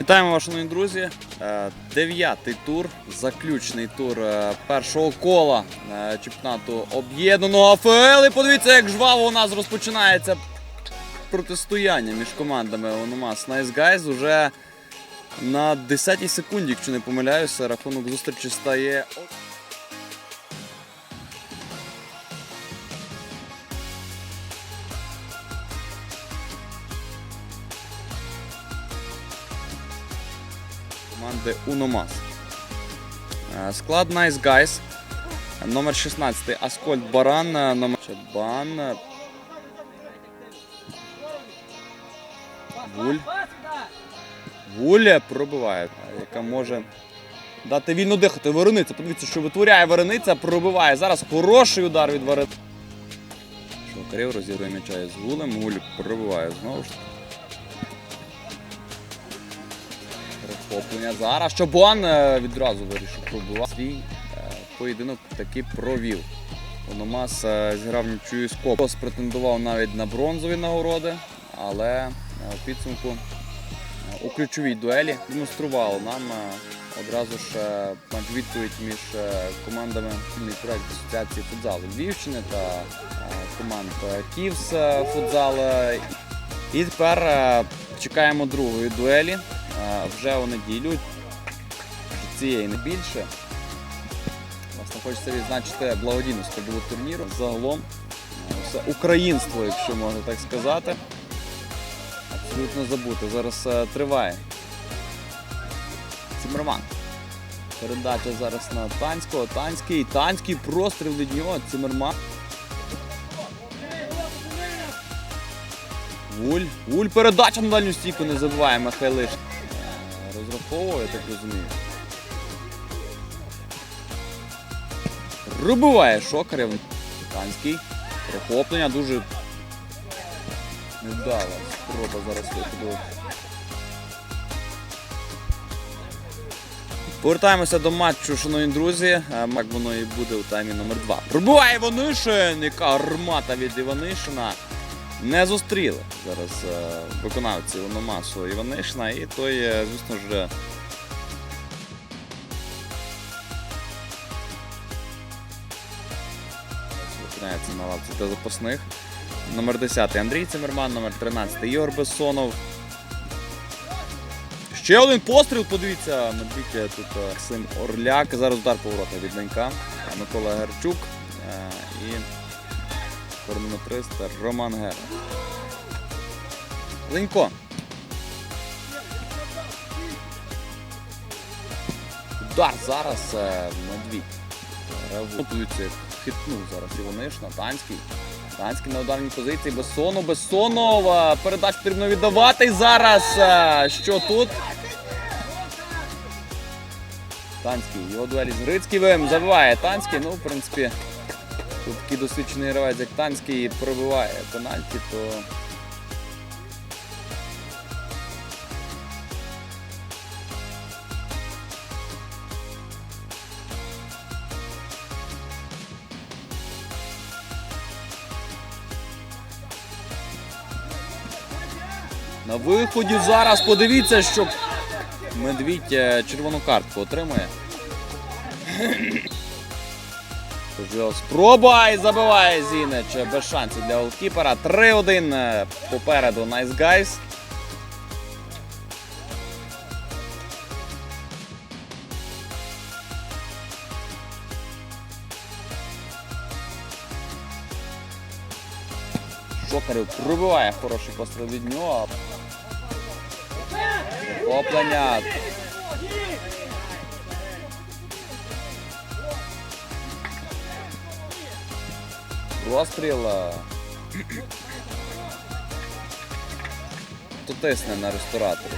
Вітаємо вас, шановні друзі. Е, Дев'ятий тур, заключний тур е, першого кола е, чемпіонату об'єднаного АФЛ. І подивіться, як жваво у нас розпочинається протистояння між командами Ономас Nice Guys. Уже на 10-й секунді, якщо не помиляюся, рахунок зустрічі стає. Команди Уномас. Е, Склад Nice Guys. Номер 16 Аскольд Баран. е, Номер Бан. е, Вуль. Вуля пробиває, яка може дати вільно дихати. Ворониця. Подивіться, що витворяє Ворониця, пробиває. Зараз хороший удар від Ворониці. Шокарів розігрує м'яча із Гулем. Гуль пробиває знову ж таки. Перехоплення зараз. Чобан е, відразу вирішив пробивати. Свій е, поєдинок таки провів. Ономас е, зіграв нічию з Копос, претендував навіть на бронзові нагороди, але в підсумку у ключовій дуелі демонстрував нам одразу ж матч відповідь між командами проект Асоціації футзалу Львівщини та команд Київс футзал. І тепер чекаємо другої дуелі. Вже у неділю. Цієї не більше. Власне, хочеться відзначити благодійну складову турніру. Загалом е, все українство, якщо можна так сказати. Абсолютно забути. Зараз е, триває. Цимерман. Передача зараз на Танського. Танський. Танський простріл від нього. Цимерман. Вуль. Вуль передача на дальню стійку не забуває Михайлиш. Е, Розраховує, я так розумію. Пробиває Шокарев. Танський. Прохоплення дуже невдала спроба зараз виходу. Повертаємося до матчу, шановні друзі. Е, Як воно і буде у таймі номер 2 Пробиває Іванишин! Яка армата від Іванишина. Не зустріли зараз е, виконавці Ономасу Іванишина і той, е, звісно ж, Зупиняється на лавці для запасних. Номер 10 Андрій Цимерман, номер 13 Ігор Бессонов. Ще один постріл, подивіться, Медвідь тут е, Максим Орляк. Зараз удар поворота від Денька. Микола Герчук е, і хронометрист Роман Гера. Ленько. Удар зараз Медвідь. Готується, хитнув зараз Іванишна, Танський. Танський на ударній позиції. Бессонов, Бессонов. Передач потрібно віддавати. Зараз е, що тут? Танський. Його дуелі з Грицьківим. Забиває Танський. Ну, в принципі, тут такий досвідчений гравець, як Танський, пробиває пенальті, то. На виході зараз подивіться, що Медвідь е, червону картку отримує. Його Спроба забиває Зінич без шансів для голкіпера. 3-1 е, попереду Nice Guys. Шокарів пробиває хороший постріл від нього. Захоплення. Розстріл. е, То тисне на рестораторі.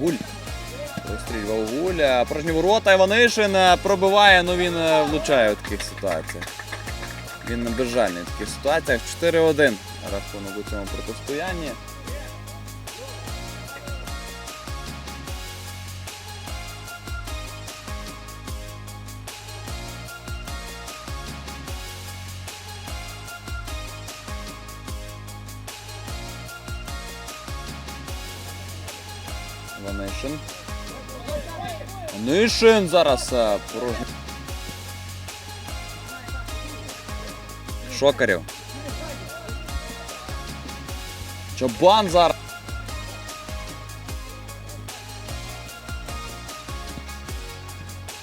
Гуль. Розстрілював Гуля. Порожні ворота Іванишин е, пробиває, але він е, влучає у таких ситуаціях. Він безжальний в таких ситуаціях. 4-1 рахунок у цьому протистоянні. Ванишин. Ванишин зараз е, порожній. Шокарів. Чобан зараз.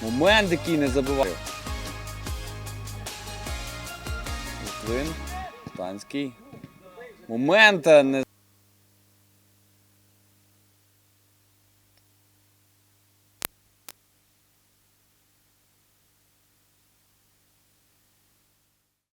Момент, який не забиває. Литвин. Станський. Момент е, не